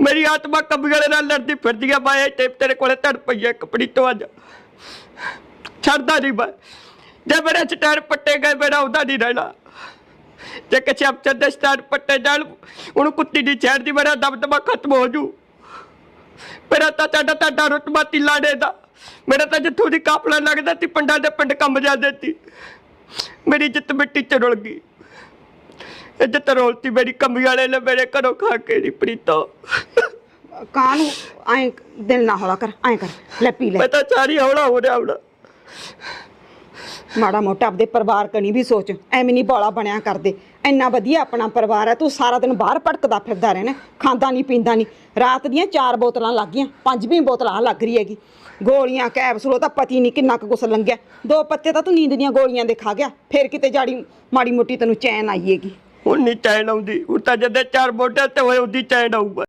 ਮੇਰੀ ਆਤਮਾ ਕਬੀਲੇ ਨਾਲ ਲੜਦੀ ਫਿਰਦੀ ਆ, ਮੈਂ ਤੇ ਤੇਰੇ ਕੋਲੇ ਧੜ ਪਈ ਆ ਕਪੜੀ ਤੋਂ ਅੱਜ। ਛੱਡਦਾ ਨਹੀਂ ਮੈਂ। ਜੇ ਮੇਰੇ ਸਟਾਰ ਪੱਟੇ ਗਏ, ਮੇਰਾ ਉਹਦਾ ਨਹੀਂ ਰਹਿਣਾ। ਜੇ ਕਿਸੇ ਅਫਸਰ ਦੇ ਸਟਾਰ ਪੱਟੇ ਜਾਣ, ਉਹਨੂੰ ਕੁੱਤੀ ਦੀ ਚੈਨ ਦੀ ਮੇਰਾ ਦਬਦਬਾ ਖਤਮ ਹੋ ਜੂ। ਮੇਰਾ ਤਾਂ ਤੁਹਾਡਾ ਤੁਹਾਡਾ ਰੁਤਬਾ ਤਿਲਾੜੇ ਦਾ। ਮੇਰਾ ਤਾਂ ਜਿੱਥੋਂ ਦੀ ਕਾਪਲਾ ਲੱਗਦਾ ਤੀ ਪਿੰਡਾਂ ਦੇ ਪਿੰਡ ਕੰਬ ਜਾਂਦੇ ਤੀ ਮੇਰੀ ਜਿੱਤ ਮਿੱਟੀ ਚ ਰੁਲ ਗਈ। ਇੱਜ਼ਤ ਰੋਲਤੀ ਮੇਰੀ ਕੰਮੀ ਵਾਲੇ ਨੇ ਮੇਰੇ ਘਰੋਂ ਖਾ ਕੇ ਨਹੀਂ ਪ੍ਰੀਤੋ। ਕਾਂ ਨੂੰ ਐ ਦਿਲ ਨਾ ਹੌਲਾ ਕਰ ਐ ਕਰ। ਲੈ ਪੀ ਲੈ। ਮੈਂ ਤਾਂ ਚਾਰੀ ਹੌਲਾ ਹੋ ਰਿਹਾ ਹੁਣ। ਮਾੜਾ ਮੋਟਾ ਆਪਦੇ ਪਰਿਵਾਰ ਕਣੀ ਵੀ ਸੋਚ ਐਵੇਂ ਨਹੀਂ ਬੋਲਾ ਬਣਿਆ ਕਰਦੇ। ਇੰਨਾ ਵਧੀਆ ਆਪਣਾ ਪਰਿਵਾਰ ਹੈ ਤੂੰ ਸਾਰਾ ਦਿਨ ਬਾਹਰ ਭਟਕਦਾ ਫਿਰਦਾ ਰਹਿਣਾ ਖਾਂਦਾ ਨਹੀਂ ਪੀਂਦਾ ਨਹੀਂ ਰਾਤ ਦੀਆਂ ਚਾਰ ਬੋਤਲਾਂ ਲੱਗ ਗਈਆਂ ਪੰਜਵੀਂ ਬੋਤਲ ਆ ਲੱਗ ਰਹੀ ਹੈਗੀ। ਗੋਲੀਆਂ ਕੈਪਸੂਲ ਉਹ ਤਾਂ ਪਤੀ ਨਹੀਂ ਕਿੰਨਾ ਕੁ ਕੁਛ ਲੰਘਿਆ। ਦੋ ਪੱਤੇ ਤਾਂ ਤੂੰ ਨੀਂਦ ਦੀਆਂ ਗੋਲੀਆਂ ਦੇ ਖਾ ਗਿਆ। ਫਿਰ ਕਿਤੇ ਜਾੜੀ ਮਾੜੀ ਮੋਟੀ ਤੈਨੂੰ ਚੈਨ ਆਈ ਹੈਗੀ। ਹੁਣ ਨਹੀਂ ਚੈਨ ਆਉਂਦੀ। ਹੁਣ ਤਾਂ ਜਦੇ ਚਾਰ ਮੋਢੇ ਤੇ ਹੋਏ ਉਹਦੀ ਚੈਨ ਆਊਗਾ।